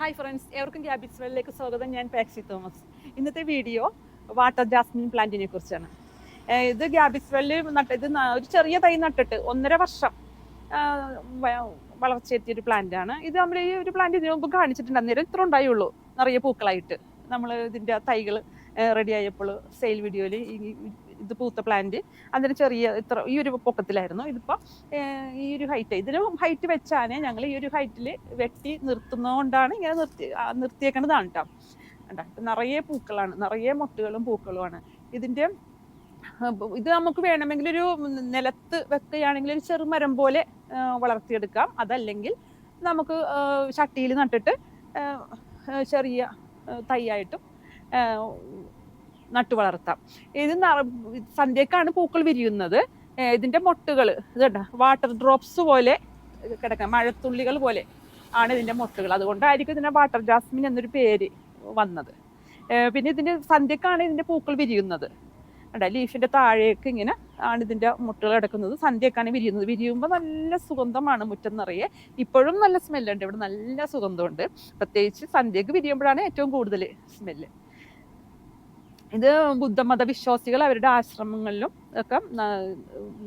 Hi friends ഏവർക്കും ക്യാബിറ്റ്സ് വെള്ളിലേക്ക് സ്വാഗതം. ഞാൻ പാക്സി തോമസ് ഇന്നത്തെ വീഡിയോ വാട്ടർ ജാസ്മിൻ പ്ലാന്റിനെ കുറിച്ചാണ്. ഇത് ഗ്യാബിസ് വെള്ളി നട്ട് ഇത് ഒരു ചെറിയ തൈ നട്ടിട്ട് ഒന്നര വർഷം വളർച്ചയെത്തിയ ഒരു പ്ലാന്റാണ് ഇത് നമ്മൾ ഈ ഒരു പ്ലാന്റ് ഇതിനു മുമ്പ് കാണിച്ചിട്ടുണ്ട്. അന്നേരം ഇത്ര ഉണ്ടായുള്ളൂ. നിറയെ പൂക്കളായിട്ട്. നമ്മൾ ഇതിന്റെ തൈകൾ റെഡി ആയപ്പോൾ സെയിൽ വീഡിയോയിൽ ഇത് പൂത്ത പ്ലാന്റ് അതിന് ചെറിയ ഇത്ര ഈ ഒരു പൊക്കത്തിലായിരുന്നു. ഇതിപ്പോൾ ഈ ഒരു ഹൈറ്റ് ഇതിന് ഹൈറ്റ് വെച്ചാണ് ഞങ്ങൾ ഈ ഒരു ഹൈറ്റിൽ വെട്ടി നിർത്തുന്നതുകൊണ്ടാണ് ഇങ്ങനെ നിർത്തി നിർത്തിയേക്കേണ്ടതാണ് കേട്ടോ കണ്ടോ? നിറയെ പൂക്കളാണ്. നിറയെ മൊട്ടുകളും പൂക്കളുമാണ്. ഇതിന്റെ ഇത് നമുക്ക് വേണമെങ്കിൽ ഒരു നിലത്ത് വെക്കുകയാണെങ്കിൽ ഒരു ചെറുമരം പോലെ വളർത്തിയെടുക്കാം. അതല്ലെങ്കിൽ നമുക്ക് ചട്ടിയിൽ നട്ടിട്ട് ചെറിയ തൈയായിട്ടും നട്ടു വളർത്താം. ഇത് സന്ധ്യക്കാണ് പൂക്കൾ വിരിയുന്നത്. ഇതിന്റെ മൊട്ടുകൾ ഇതുണ്ട് വാട്ടർ ഡ്രോപ്സ് പോലെ കിടക്കാം മഴത്തുള്ളികൾ പോലെ ആണ് ഇതിന്റെ മൊട്ടുകൾ. അതുകൊണ്ടായിരിക്കും ഇതിന്റെ വാട്ടർ ജാസ്മിൻ എന്നൊരു പേര് വന്നത്. പിന്നെ ഇതിന്റെ സന്ധ്യക്കാണ് ഇതിന്റെ പൂക്കൾ വിരിയുന്നത്. കണ്ട? ലീഫിന്റെ താഴേക്ക് ഇങ്ങനെ ആണ് ഇതിന്റെ മുട്ടുകൾ കിടക്കുന്നത്. സന്ധ്യക്കാണ് വിരിയുന്നത്. വിരിയുമ്പോൾ നല്ല സുഗന്ധമാണ് മുറ്റം നിറയെ. ഇപ്പോഴും നല്ല സ്മെല്ലുണ്ട് ഇവിടെ നല്ല സുഗന്ധമുണ്ട്. പ്രത്യേകിച്ച് സന്ധ്യക്ക് വിരിയുമ്പോഴാണ് ഏറ്റവും കൂടുതൽ സ്മെല്ല് ഇത് ബുദ്ധമത വിശ്വാസികൾ അവരുടെ ആശ്രമങ്ങളിലും ഒക്കെ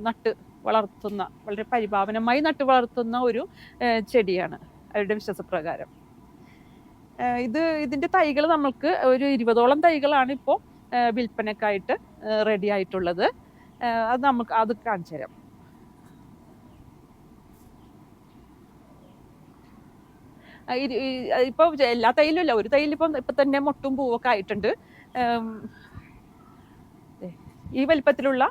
നട്ട് വളർത്തുന്ന വളരെ പരിപാവനമായി നട്ട് വളർത്തുന്ന ഒരു ചെടിയാണ് അവരുടെ വിശ്വാസപ്രകാരം. ഇത് ഇതിന്റെ തൈകൾ നമ്മൾക്ക് ഒരു ഇരുപതോളം തൈകളാണ് ഇപ്പോൾ വിൽപ്പനക്കായിട്ട് റെഡി ആയിട്ടുള്ളത്. അത് നമുക്ക് അത് കാണിച്ചു തരാം. ഇപ്പോൾ ഇപ്പൊ എല്ലാ തൈലും ഇല്ല. ഒരു തൈലിപ്പം ഇപ്പം തന്നെ മൊട്ടും പൂവൊക്കെ ആയിട്ടുണ്ട്. ഈ വലിപ്പത്തിലുള്ള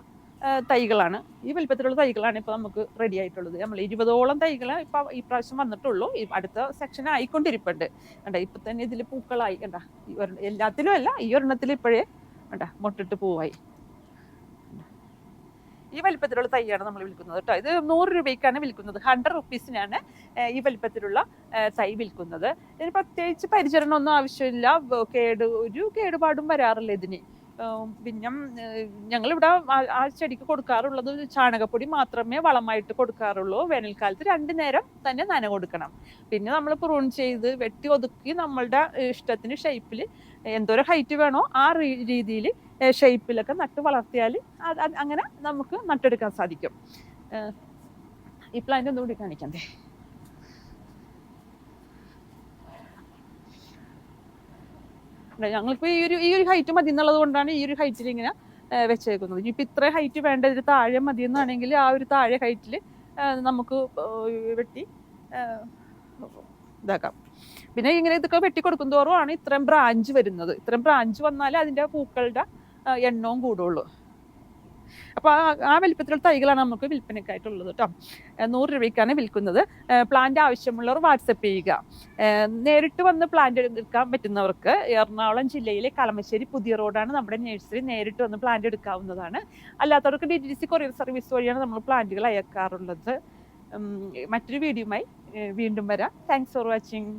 തൈകളാണ്. ഈ വലിപ്പത്തിലുള്ള തൈകളാണ് ഇപ്പോൾ നമുക്ക് റെഡി ആയിട്ടുള്ളത്. നമ്മൾ ഇരുപതോളം തൈകൾ ഇപ്പോൾ ഈ പ്രാവശ്യം വന്നിട്ടുള്ളൂ. അടുത്ത സെക്ഷൻ ആയിക്കൊണ്ടിരിപ്പുണ്ട്. കണ്ട ഇപ്പം തന്നെ ഇതിൽ പൂക്കളായി. കണ്ട ഈ ഒരെണ്ണം- എല്ലാത്തിലും അല്ല ഈ ഒരെണ്ണത്തിൽ ഇപ്പോഴേ കണ്ട മുട്ടിട്ട് പൂവായി. ഈ വലിപ്പത്തിലുള്ള തൈയാണ് നമ്മൾ വിൽക്കുന്നത് കേട്ടോ. ഇത് നൂറ് രൂപയ്ക്കാണ് വിൽക്കുന്നത്. ഹൺഡ്രഡ് റുപ്പീസിനാണ് ഈ വലിപ്പത്തിലുള്ള തൈ വിൽക്കുന്നത്. ഇതിന് പ്രത്യേകിച്ച് പരിചരണം ഒന്നും ആവശ്യമില്ല കേട് ഒരു കേടുപാടും വരാറില്ല ഇതിന്. പിന്നെ ഞങ്ങളിവിടെ ആ- ആ ചെടിക്ക് കൊടുക്കാറുള്ളത് ചാണകപ്പൊടി മാത്രമേ വളമായിട്ട് കൊടുക്കാറുള്ളൂ. വേനൽക്കാലത്ത് രണ്ട് നേരം തന്നെ നന കൊടുക്കണം. പിന്നെ നമ്മൾ പ്രൂൺ ചെയ്ത് വെട്ടി ഒതുക്കി നമ്മളുടെ ഇഷ്ടത്തിന് ഷേപ്പിൽ എന്തോരം ഹൈറ്റ് വേണോ ആ രീതിയിൽ ഷേപ്പിലൊക്കെ നട്ട് വളർത്തിയാൽ അങ്ങനെ നമുക്ക് നട്ടെടുക്കാൻ സാധിക്കും. ഈ പ്ലാന്റ് ഒന്നുകൂടി കാണിക്കാം. ദേ. ഞങ്ങളിപ്പോൾ ഈ ഒരു ഈ ഒരു ഹൈറ്റ് മതി എന്നുള്ളത് കൊണ്ടാണ് ഈ ഒരു ഹൈറ്റിൽ ഇങ്ങനെ വെച്ചേക്കുന്നത്. ഇനിയിപ്പോൾ ഇത്ര ഹൈറ്റ് വേണ്ട ഒരു താഴെ മതി എന്നാണെങ്കിൽ ആ ഒരു താഴെ ഹൈറ്റിൽ നമുക്ക് വെട്ടി ഇതാക്കാം. പിന്നെ ഇങ്ങനെ ഇതൊക്കെ വെട്ടി കൊടുക്കും തോറുമാണ് ഇത്രയും ബ്രാഞ്ച് വരുന്നത്. ഇത്രയും ബ്രാഞ്ച് വന്നാലേ അതിന്റെ പൂക്കളുടെ എണ്ണവും കൂടുള്ളൂ. അപ്പോൾ ആ ആ വലിപ്പത്തിലുള്ള തൈകളാണ് നമുക്ക് വിൽപ്പനയ്ക്കായിട്ടുള്ളത് കേട്ടോ. നൂറ് രൂപയ്ക്കാണ് വിൽക്കുന്നത്. പ്ലാന്റ് ആവശ്യമുള്ളവർ വാട്സപ്പ് ചെയ്യുക. നേരിട്ട് വന്ന് പ്ലാന്റ് എടുക്കാൻ പറ്റുന്നവർക്ക് എറണാകുളം ജില്ലയിലെ കളമശ്ശേരി പുതിയ റോഡാണ് നമ്മുടെ നഴ്സറി നേരിട്ട് വന്ന് പ്ലാന്റ് എടുക്കാവുന്നതാണ്. അല്ലാത്തവർക്ക് D T C courier service വഴിയാണ് നമ്മൾ പ്ലാന്റുകൾ അയക്കാറുള്ളത്. മറ്റൊരു വീഡിയോയുമായി വീണ്ടും വരാം. Thanks for watching